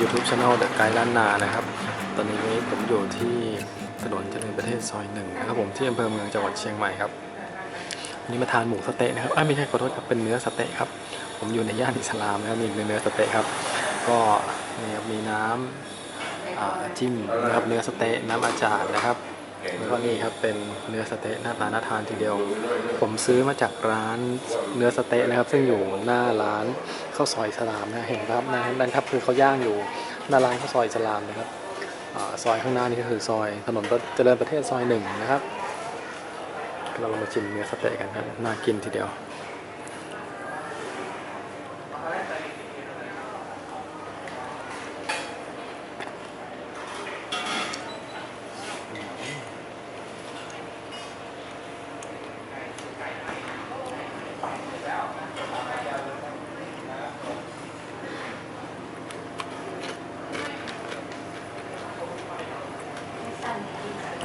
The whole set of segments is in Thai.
YouTube Channel The Guide ล้านนานะครับ ตอนนี้ผมอยู่ที่ถนนเจริญประเทศซอยหนึ่งนะครับผมที่อำเภอเมืองจังหวัดเชียงใหม่ครับวันนี้มาทานหมูสเต๊ะนะครับอ้ไม่ใช่ขอโทษครับเป็นเนื้อสเต๊ะครับ ผมอยู่ในย่านอิสลามนะครับมีเนื้อสเต๊ะครับ ก็นี่ครับมีน้ำจิ้มนะครับเนื้อสเต๊ะน้ำอาจารย์นะครับ แล้วก็นี่ครับเป็นเนื้อสเต๊ะหน้าตาน่าทานทีเดียว ผมซื้อมาจากร้านเนื้อสเต๊ะนะครับ ซึ่งอยู่หน้าร้านข้าวซอยสลามนะเห็นครับนะนั่นครับคือเขาย่างอยู่หน้าร้านข้าวซอยสลามนะครับอซอยข้างหน้านี่ก็คือซอยถนนเจริญประเทศซอยหนึ่งนะครับ เราลองมาชิมเนื้อสเต๊ะกันครับน่ากินทีเดียว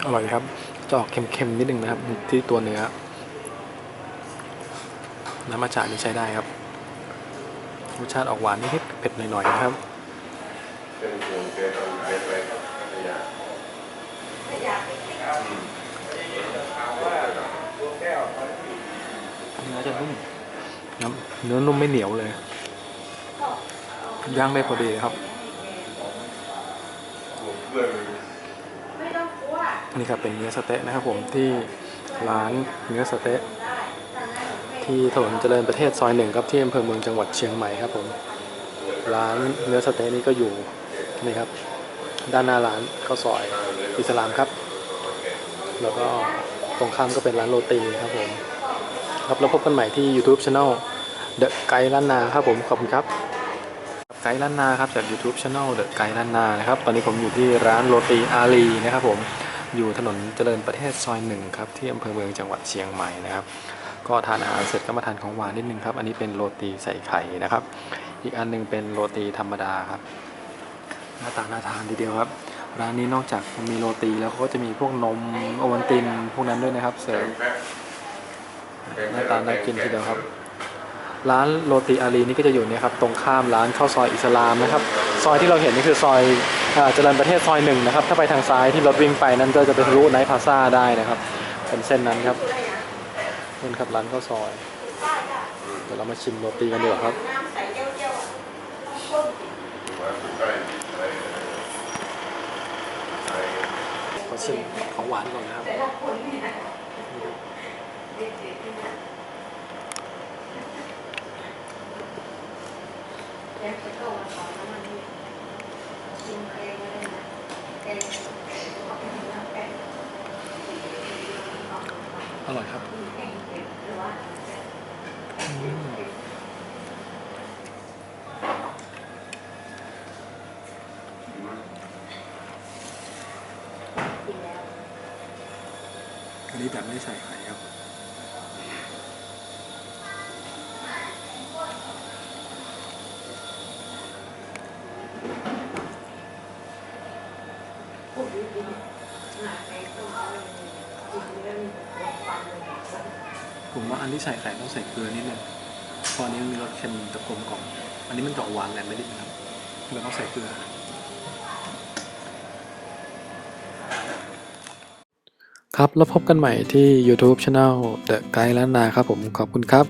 อร่อยครับ จะออกเค็มๆนิดนึงนะครับ ที่ตัวเนื้อ น้ำอาจารย์นี่ใช้ได้ครับ รสชาติออกหวานนิดๆเผ็ดหน่อยๆนะครับเนื้อจะนุ่มครับเนื้อนุ่มไม่เหนียวเลยย่างได้พอดีครับ นี่ครับเป็นเนื้อสเต๊ะนะครับผมที่ร้านเนื้อสเต๊ะที่ถนนเจริญประเทศซอยหนึ่งครับที่อำเภอเมืองจังหวัดเชียงใหม่ครับผมร้านเนื้อสเต๊ะนี่ก็อยู่นี่ครับ ด้านหน้าร้านข้าซอยอิสลามครับ แล้วก็ตรงข้ามก็เป็นร้านโรตีครับผมครับแล้วพบกันใหม่ที่ YouTube Channel The ไกด์ล้านนาครับผมขอบคุณครับไกด์ล้านนาครับจาก YouTube Channel The ไกด์ล้านนานะครับตอนนี้ผมอยู่ที่ร้านโรตีอาลีนะครับผม อยู่ถนนเจริญประเทศซอยหนึ่งครับที่อำเภอเมืองจังหวัดเชียงใหม่นะครับ ก็ทานอาหารเสร็จก็มาทานของหวานนิดนึงครับ อันนี้เป็นโรตีใส่ไข่นะครับ อีกอันหนึงเป็นโรตีธรรมดาครับ หน้าตาน่าทานทีเดียวครับ ร้านนี้นอกจากมีโรตีแล้วเขาก็จะมีพวกนมโอวัลตินพวกนั้นด้วยนะครับ เสิร์ฟหน้าตาน่ากินทีเดียวครับร้านโรตีอารีนี่ก็จะอยู่เนี่ยครับตรงข้ามร้านข้าวซอยอิสลามนะครับ ซอยที่เราเห็นนี่คือซอย เจริญประเทศซอยหนึ่งนะครับ ถ้าไปทางซ้ายที่รถวิ่งไปนั้นก็จะเป็นรูไนท์พาซาได้นะครับ เป็นเส้นนั้นครับนี่ครับร้านข้าวซอย เดี๋ยวเรามาชิมโรตีกันดีกว่าครับขอชิมของหวานก่อนนะครับ อร่อยครับอันนี้แบบไม่ใส่ไข่ครับ ผมว่าอันที่ใส่ไข่ต้องใส่เกลือนิดนึงเพราะอันนี้มันมีรสเค็มจะกลมกล่อมอันนี้มันจะออกหวานแหลมไปนิดนึงครับเราต้องใส่เกลือ ครับแล้วพบกันใหม่ที่ YouTube Channel The Guide ล้านนาครับผมขอบคุณครับ